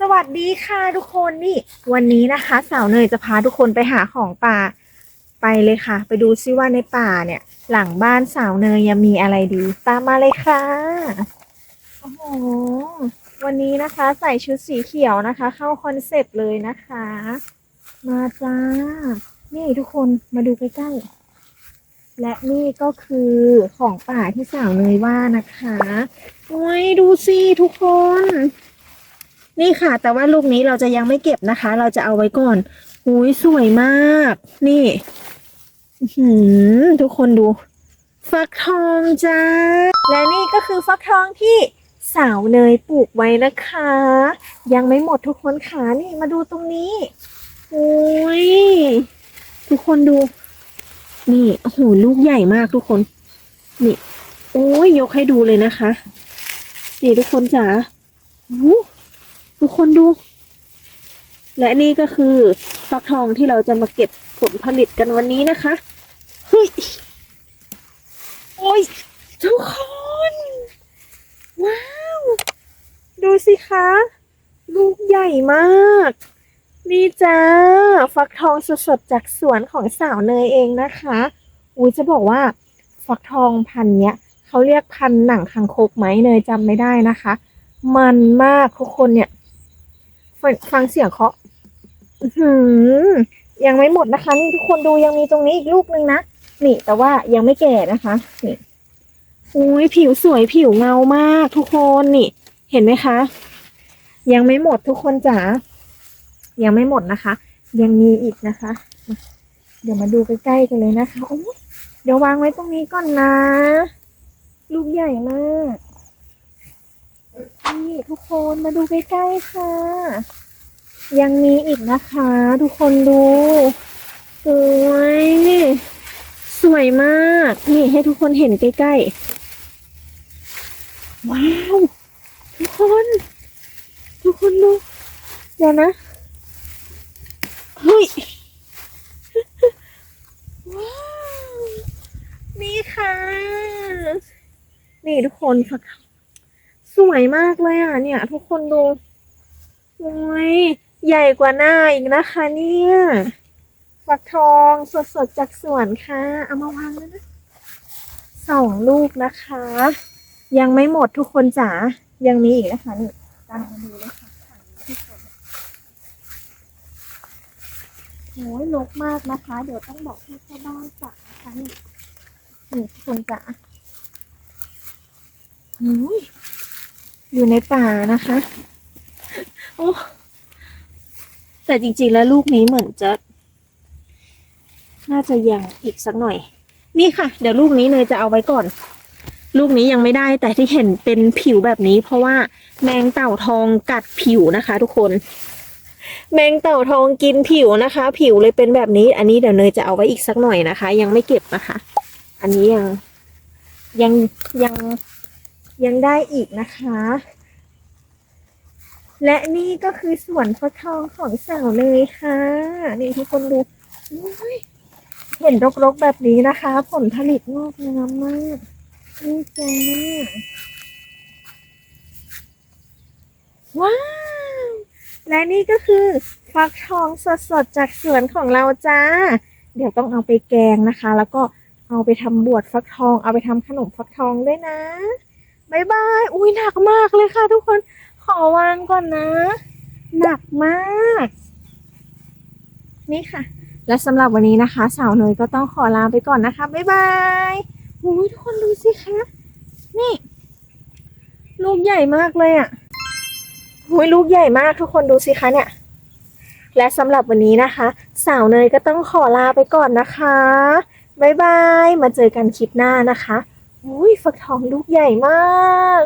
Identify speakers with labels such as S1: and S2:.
S1: สวัสดีค่ะทุกคนนี่ วันนี้นะคะ สาวเนยจะพาทุกคนไปหาของป่าไปเลยค่ะ ไปดูซิว่าในป่าเนี่ย หลังบ้านสาวเนยยังมีอะไรดี ตามมาเลยค่ะโอ้โหวันนี้นะคะ ใส่ชุดสีเขียวนะคะ เข้าคอนเซปต์เลยนะคะ มาจ้า นี่ทุกคนมาดูใกล้ๆและนี่ก็คือของป่าที่สาวเนยว่านะคะโอ้ยดูสิทุกคน นี่ค่ะ แต่ว่าลูกนี้เราจะยังไม่เก็บนะคะ เราจะเอาไว้ก่อนอุ้ยสวยมาก นี่หือทุกคนดู ฟักทองจ้า และนี่ก็คือฟักทองที่สาวเนยปลูกไว้นะคะ ยังไม่หมดทุกคนค่ะนี่มาดูตรงนี้โอ้ยทุกคนดู นี่โอ้โหลูกใหญ่มากทุกคน นี่ โอ้ยยกให้ดูเลยนะคะ นี่ทุกคนจ๋าโอ้ ทุกคนดู และนี่ก็คือฟักทองที่เราจะมาเก็บผลผลิตกันวันนี้นะคะเฮ้ยโอ้ยทุกคน ว้าว ดูสิคะ ลูกใหญ่มาก นี่จ้า ฟักทองสดๆจากสวนของสาวเนยเองนะคะอุ้ยจะบอกว่า ฟักทองพันเนี้ยเขาเรียกพันหนังคังคกไหมเนยจำไม่ได้นะคะ มันมากทุกคนเนี่ย ฟังเสียงเคาะยังไม่หมดนะคะ นี่ทุกคนดูยังมีตรงนี้อีกลูกนึงนะนี่ แต่ว่ายังไม่แก่นะคะ นี่อุ้ยผิวสวยผิวเงามากทุกคนนี่ เห็นไหมคะ ยังไม่หมดทุกคนจ๋ายังไม่หมดนะคะ ยังมีอีกนะคะ เดี๋ยวมาดูใกล้ๆกันเลยนะคะโอ้เดี๋ยววางไว้ตรงนี้ก่อนนะ ลูกใหญ่มาก คนมาดูใกล้ๆค่ะ ยังมีอีกนะคะ ทุกคนดูสวยสวยมาก นี่ให้ทุกคนเห็นใกล้ๆ ว้าว ทุกคน ทุกคนดู เดี๋ยวนะเฮ้ยว้าว นี่ค่ะ นี่ทุกคนฟักทอง สวยมากเลยอะเนี่ย ทุกคนดูโอ้ยใหญ่กว่าหน้าอีกนะคะ เนี่ยฟักทองสดๆจากสวนค่ะ เอามาวางแล้วนะสองลูกนะคะ ยังไม่หมดทุกคนจ๋ายังมีอีกนะคะนี่ตามมาดูเลยค่ะทุกคนโอ้ยลกมากนะคะ เดี๋ยวต้องบอกให้พ่อบ้านจับนะคะนี่นี่ทุกคนจ๋าโอ้ย อยู่ในป่านะคะ โอ้แต่จริงๆแล้วลูกนี้เหมือนจะ น่าจะยังอีกสักหน่อย นี่ค่ะ เดี๋ยวลูกนี้เนยจะเอาไว้ก่อน ลูกนี้ยังไม่ได้ แต่ที่เห็นเป็นผิวแบบนี้ เพราะว่าแมงเต่าทองกัดผิวนะคะ ทุกคน แมงเต่าทองกินผิวนะคะ ผิวเลยเป็นแบบนี้ อันนี้เดี๋ยวเนยจะเอาไว้อีกสักหน่อยนะคะ ยังไม่เก็บนะคะ อันนี้ยังยังยัง ยังได้อีกนะคะ และนี่ก็คือสวนฟักทองของสาวเลยค่ะ นี่ทุกคนดูเห็นรกๆแบบนี้นะคะ ผลผลิตงอกงามมากนี่จ้าว้าว และนี่ก็คือฟักทองสดๆจากสวนของเราจ้า เดี๋ยวต้องเอาไปแกงนะคะ แล้วก็เอาไปทำบวชฟักทอง เอาไปทำขนมฟักทองด้วยนะ บายบาย อุ้ยหนักมากเลยค่ะทุกคน ขอวางก่อนนะ หนักมาก นี่ค่ะ และสำหรับวันนี้นะคะ สาวเนยก็ต้องขอลาไปก่อนนะคะบ๊ายบายอุ้ยทุกคนดูสิคะ นี่ ลูกใหญ่มากเลยอะ่ะอุ้ยลูกใหญ่มากทุกคนดูสิคะเนี่ย และสำหรับวันนี้นะคะ สาวเนยก็ต้องขอลาไปก่อนนะคะบ๊ายบาย มาเจอกันคลิปหน้านะคะ อุ้ยฝักทองลูกใหญ่มาก